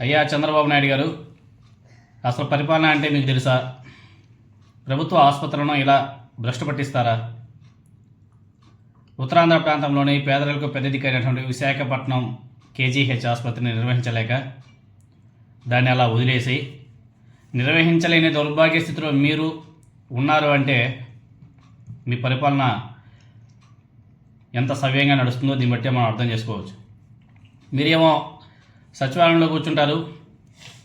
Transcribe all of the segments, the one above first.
అయ్యా చంద్రబాబు నాయుడు గారు అసలు పరిపాలన అంటే మీకు తెలుసా? ప్రభుత్వ ఆసుపత్రులను ఇలా భ్రష్టు పట్టిస్తారా? ఉత్తరాంధ్ర ప్రాంతంలోని పేదలకు పెద్ద దిక్కైనటువంటి విశాఖపట్నం కేజీహెచ్ ఆసుపత్రిని నిర్వహించలేక దాన్ని అలా వదిలేసి నిర్వహించలేని దౌర్భాగ్య స్థితిలో మీరు ఉన్నారు అంటే మీ పరిపాలన ఎంత సవ్యంగా నడుస్తుందో దీన్ని బట్టి మనం అర్థం చేసుకోవచ్చు. మీరేమో సచివాలయంలో కూర్చుంటారు.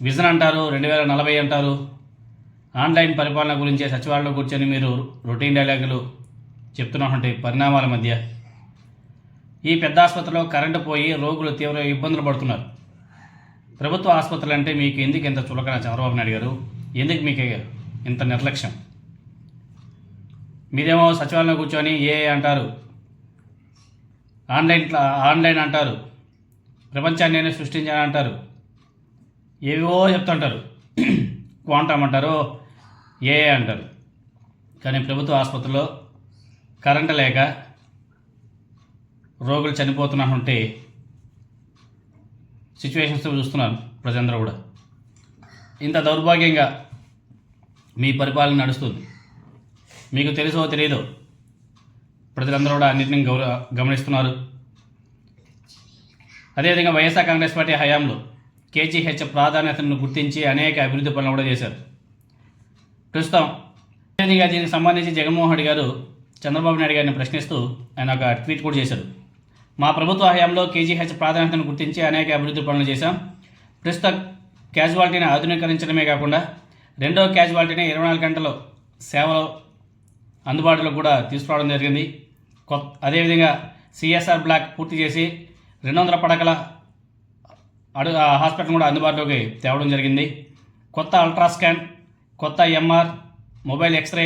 విజన్ అంటారు రెండు వేల నలభై అంటారు. ఆన్లైన్ పరిపాలన గురించి సచివాలయంలో కూర్చొని మీరు రొటీన్ డైలాగులు చెప్తున్నటువంటి పరిణామాల మధ్య ఈ పెద్ద ఆసుపత్రిలో కరెంటు పోయి రోగులు తీవ్ర ఇబ్బందులు పడుతున్నారు. ప్రభుత్వ ఆసుపత్రులు అంటే మీకు ఎందుకు ఇంత చులకన చంద్రబాబు నాయుడు గారు? ఎందుకు మీకు ఇంత నిర్లక్ష్యం? మీరేమో సచివాలయంలో కూర్చొని ఏ అంటారు? ఆన్లైన్ ఆన్లైన్ అంటారు. ప్రపంచాన్ని నేనే సృష్టించాను అంటారు. ఏవేవో చెప్తుంటారు. క్వాంటమ్ అంటారు ఏ అంటారు. కానీ ప్రభుత్వ ఆసుపత్రిలో కరెంటు లేక రోగులు చనిపోతున్నటువంటి సిచ్యువేషన్స్ చూస్తున్నారు ప్రజలందరూ కూడా. ఇంత దౌర్భాగ్యంగా మీ పరిపాలన నడుస్తుంది. మీకు తెలుసో తెలియదో ప్రజలందరూ కూడా అన్నింటినీ గౌరవ గమనిస్తున్నారు. అదేవిధంగా వైఎస్ఆర్ కాంగ్రెస్ పార్టీ హయాంలో కేజీహెచ్ ప్రాధాన్యతను గుర్తించి అనేక అభివృద్ధి పనులు కూడా చేశారు. ప్రస్తుతం అదేవిధంగా దీనికి సంబంధించి జగన్మోహన్ రెడ్డి గారు చంద్రబాబు నాయుడు గారిని ప్రశ్నిస్తూ ఆయన ఒక ట్వీట్ కూడా చేశారు. మా ప్రభుత్వ హయాంలో కేజీహెచ్ ప్రాధాన్యతను గుర్తించి అనేక అభివృద్ధి పనులు చేశాం. ప్రస్తుత క్యాజువాలిటీని ఆధునీకరించడమే కాకుండా రెండో క్యాజువాలిటీని ఇరవై నాలుగు గంటలు సేవలు అందుబాటులో కూడా తీసుకురావడం జరిగింది. కొత్త అదేవిధంగా సిఎస్ఆర్ బ్లాక్ పూర్తి చేసి రెండు వందల పడకల అడు హాస్పిటల్ కూడా అందుబాటులోకి తేవడం జరిగింది. కొత్త అల్ట్రా స్కాన్ కొత్త ఎంఆర్ మొబైల్ ఎక్స్రే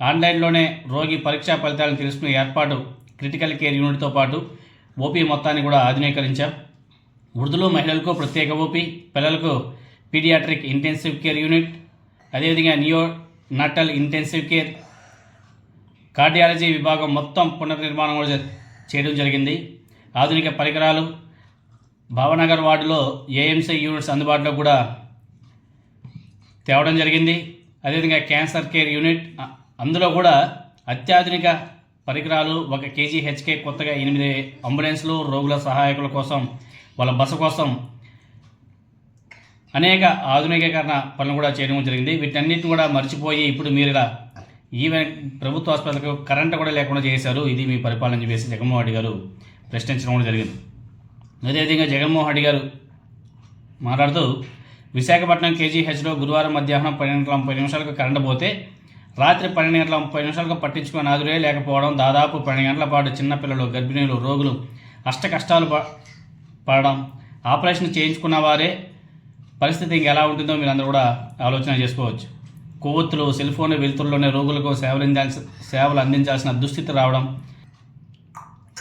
ఆన్లైన్లోనే రోగి పరీక్షా ఫలితాలను తెలుసుకునే ఏర్పాటు క్రిటికల్ కేర్ యూనిట్తో పాటు ఓపీ మొత్తాన్ని కూడా ఆధునీకరించాం. వృద్ధులు మహిళలకు ప్రత్యేక ఓపీ పిల్లలకు పీడియాట్రిక్ ఇంటెన్సివ్ కేర్ యూనిట్ అదేవిధంగా neonatal intensive care cardiology విభాగం మొత్తం పునర్నిర్మాణం కూడా చేయడం జరిగింది. ఆధునిక పరికరాలు భావనగర్ వార్డులో ఏఎంసీ యూనిట్స్ అందుబాటులో కూడా తేవడం జరిగింది. అదేవిధంగా క్యాన్సర్ కేర్ యూనిట్ అందులో కూడా అత్యాధునిక పరికరాలు ఒక కేజీ హెచ్కే కొత్తగా ఎనిమిది అంబులెన్స్లు రోగుల సహాయకుల కోసం వాళ్ళ బస కోసం అనేక ఆధునికీకరణ పనులు కూడా చేయడం జరిగింది. వీటన్నిటిని కూడా మర్చిపోయి ఇప్పుడు మీరు ఇలా ఈవెన్ ప్రభుత్వ ఆసుపత్రికి కరెంట్ కూడా లేకుండా చేశారు. ఇది మీ పరిపాలన చెప్పేసి జగన్మోహన్ రెడ్డి గారు ప్రశ్నించడం కూడా జరిగింది. అదేవిధంగా జగన్మోహన్ రెడ్డి గారు మాట్లాడుతూ విశాఖపట్నం కేజీహెచ్లో గురువారం మధ్యాహ్నం పన్నెండు గంటల ముప్పై నిమిషాలకు కరెంటు పోతే రాత్రి పన్నెండు గంటల ముప్పై నిమిషాలకు పట్టించుకునే ఆదురే లేకపోవడం దాదాపు పన్నెండు గంటల పాటు చిన్నపిల్లలు గర్భిణీలు రోగులు అష్ట కష్టాలు పడడం ఆపరేషన్ చేయించుకున్న వారే పరిస్థితి ఇంకెలా ఉంటుందో మీరు అందరూ కూడా ఆలోచన చేసుకోవచ్చు. కొవ్వొత్తులు సెల్ ఫోన్ వెలుతుల్లోనే రోగులకు సేవలు సేవలు అందించాల్సిన దుస్థితి రావడం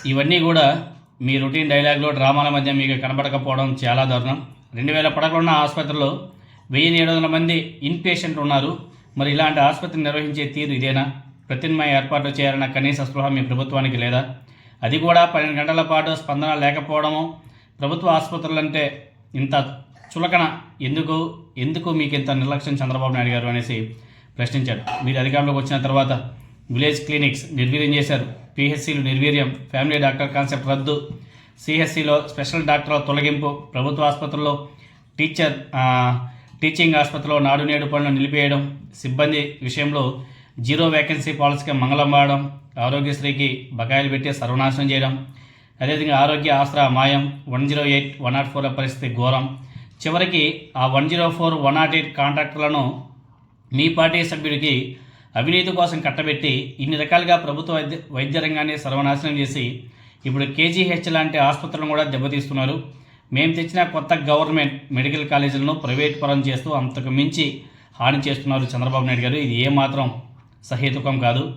ఇవన్నీ కూడా మీ రొటీన్ డైలాగ్లో డ్రామాల మధ్య మీకు కనబడకపోవడం చాలా దారుణం. రెండు వేల పడకలున్న ఆసుపత్రిలో వెయ్యి ఏడు వందల మంది ఇన్ పేషెంట్ ఉన్నారు. మరి ఇలాంటి ఆసుపత్రి నిర్వహించే తీరు ఇదేనా? ప్రత్యామ్నాయ ఏర్పాట్లు చేయాలన్న కనీస స్పృహ మీ ప్రభుత్వానికి లేదా? అది కూడా పన్నెండు గంటల పాటు స్పందన లేకపోవడము ప్రభుత్వ ఆసుపత్రులంటే ఇంత చులకన. ఎందుకు? ఎందుకు మీకు ఇంత నిర్లక్ష్యం చంద్రబాబు నాయుడు గారు అనేసి ప్రశ్నించాడు మీరు అధికారంలోకి వచ్చిన తర్వాత విలేజ్ క్లినిక్స్ నిర్వీర్యం చేశారు. పిహెచ్సిలు నిర్వీర్యం ఫ్యామిలీ డాక్టర్ కాన్సెప్ట్ రద్దు. సిహెచ్సిలో స్పెషల్ డాక్టర్ల తొలగింపు ప్రభుత్వ ఆసుపత్రుల్లో టీచర్ టీచింగ్ ఆసుపత్రిలో నాడు నేడు పనులు నిలిపేయడం సిబ్బంది విషయంలో జీరో వేకెన్సీ పాలసీకి మంగళం వాడడం ఆరోగ్యశ్రీకి బకాయిలు పెట్టి సర్వనాశనం చేయడం అదేవిధంగా ఆరోగ్య ఆసరా మాయం one zero eight one not ఫోర్ల పరిస్థితి ఘోరం. చివరికి ఆ one zero four one not eight కాంట్రాక్టర్లను మీ పార్టీ సభ్యుడికి అవినీతి కోసం కట్టబెట్టి ఇన్ని రకాలుగా ప్రభుత్వ వైద్య వైద్య రంగాన్ని సర్వనాశనం చేసి ఇప్పుడు కేజీహెచ్ లాంటి ఆసుపత్రులను కూడా దెబ్బతీస్తున్నారు. మేము తెచ్చిన కొత్త గవర్నమెంట్ మెడికల్ కాలేజీలను ప్రైవేట్ పరం చేస్తూ అంతకు మించి హాని చేస్తున్నారు చంద్రబాబు నాయుడు గారు. ఇది ఏమాత్రం సహేతుకం కాదు.